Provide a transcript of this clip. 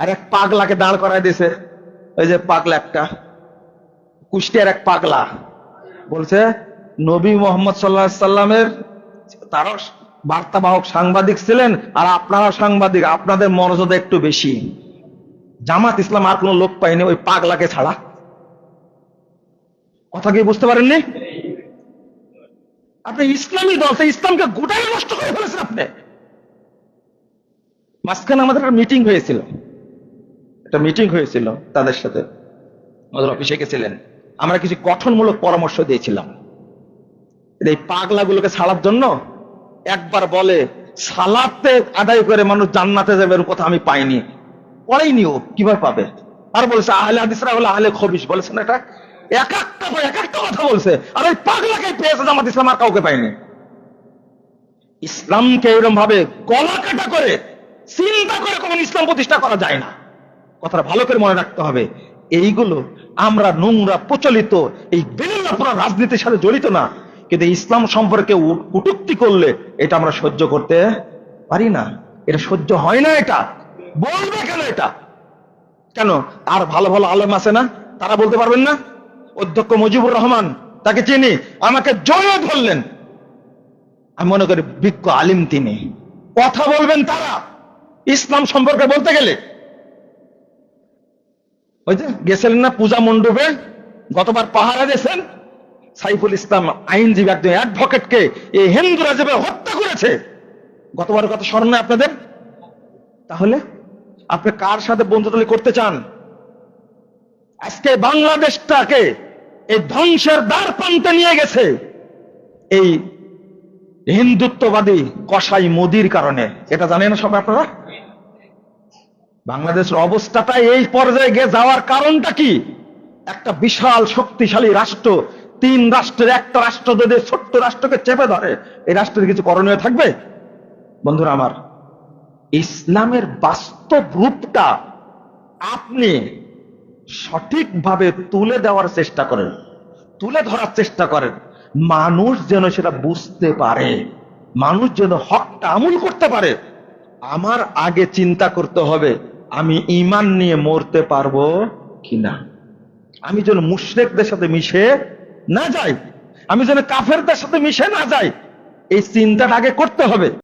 আর এক পাগলাকে দাঁড় করায় দিছে ওই যে পাগলা একটা। কুষ্টিয়ার এক পাগলা। বলছে, নবী মোহাম্মদ সাল্লাহ সাল্লামের তারও বার্তাবাহক সাংবাদিক ছিলেন, আর আপনারা সাংবাদিক, আপনাদের মর্যাদা একটু বেশি। জামাত ইসলাম আর কোনো লোক পায়নি ওই পাগলাকে ছাড়া। কথা কি বুঝতে পারেননি? আপনি ইসলামী দল, সেই ইসলামকে গোটাই নষ্ট করে ফেলেছেন আপনি। মাঝখানে আমাদের একটা মিটিং হয়েছিল। একটা মিটিং হয়েছিল তাদের সাথে। আমাদের অফিসে গেছিলেন। আমরা কিছু গঠনমূলক পরামর্শ দিয়েছিলাম। এই পাগলাগুলোকে ছাড়ার জন্য একবার বলে, সালাতে আদায় করে মানুষ জান্নাতে যাবে এর কথা আমি পাইনি। পড়াইনি ও কীভাবে পাবে? আর বলছে, আহলে হাদিসরা হলো আহলে খবিস বলেছেন এটা। এক একটা এক একটা কথা বলছে। আর ওই পাগলাকে পেয়েছে জামাত ইসলাম, আর কাউকে পাইনি। ইসলামকে এরকম ভাবে গলা কাটা করে, চিন্তা করে কোন ইসলাম প্রতিষ্ঠা করা যায় না। কথাটা ভালো করে মনে রাখতে হবে। এইগুলো আমরা নোংরা, প্রচলিত, এই বেলেনা পুরা রাজনীতির সাথে জড়িত না। কিন্তু ইসলাম সম্পর্কে উ- কটূক্তি করলে এটা আমরা সহ্য করতে পারি না। এটা সহ্য হয় না এটা। বলবে কেন এটা? কেন? আর ভালো ভালো আলেম আছে না? তারা বলতে পারবেন না? অধ্যক্ষ মুজিবুর রহমান, তাকে চিনি? আমাকে জয় ধরলেন। আমি মনে করি বিজ্ঞ আলিম তিনি। কথা বলবেন তারা। ইসলাম সম্পর্কে বলতে গেলে ওই যে গেছিলেন না পূজা মণ্ডপে? গতবার পাহারা দিয়েছেন? সাইফুল ইসলাম আইনজীবী একজন অ্যাডভোকেটকে এই হিন্দুরা যেভাবে হত্যা করেছে। গতবার কথা স্মরণ আপনাদের? তাহলে আপনি কার সাথে বন্ধুতলি করতে চান? আজকে বাংলাদেশটাকে এই ধ্বংসের দ্বার প্রান্তে নিয়ে গেছে। এই হিন্দুত্ববাদী কসাই মোদির কারণে। এটা জানেন না সব আপনারা? বাংলাদেশের অবস্থাটা এই পর্যায়ে গিয়ে যাওয়ার কারণটা কি? একটা বিশাল শক্তিশালী রাষ্ট্র, তিন রাষ্ট্রের, একটা রাষ্ট্র যদি ছোট্ট রাষ্ট্রকে চেপে ধরে, এই রাষ্ট্রের কিছু করণীয় থাকবে? বন্ধুরা আমার, ইসলামের বাস্তব রূপটা আপনি সঠিকভাবে তুলে দেওয়ার চেষ্টা করেন, তুলে ধরার চেষ্টা করেন। মানুষ যেন সেটা বুঝতে পারে, মানুষ যেন হকটা আমল করতে পারে। আমার আগে চিন্তা করতে হবে আমি ইমান নিয়ে মরতে পারব কিনা? আমি যেন মুশরেকদের সাথে মিশে না যাই, আমি যেন কাফেরদের সাথে মিশে না যাই, এই চিন্তাটা আগে করতে হবে।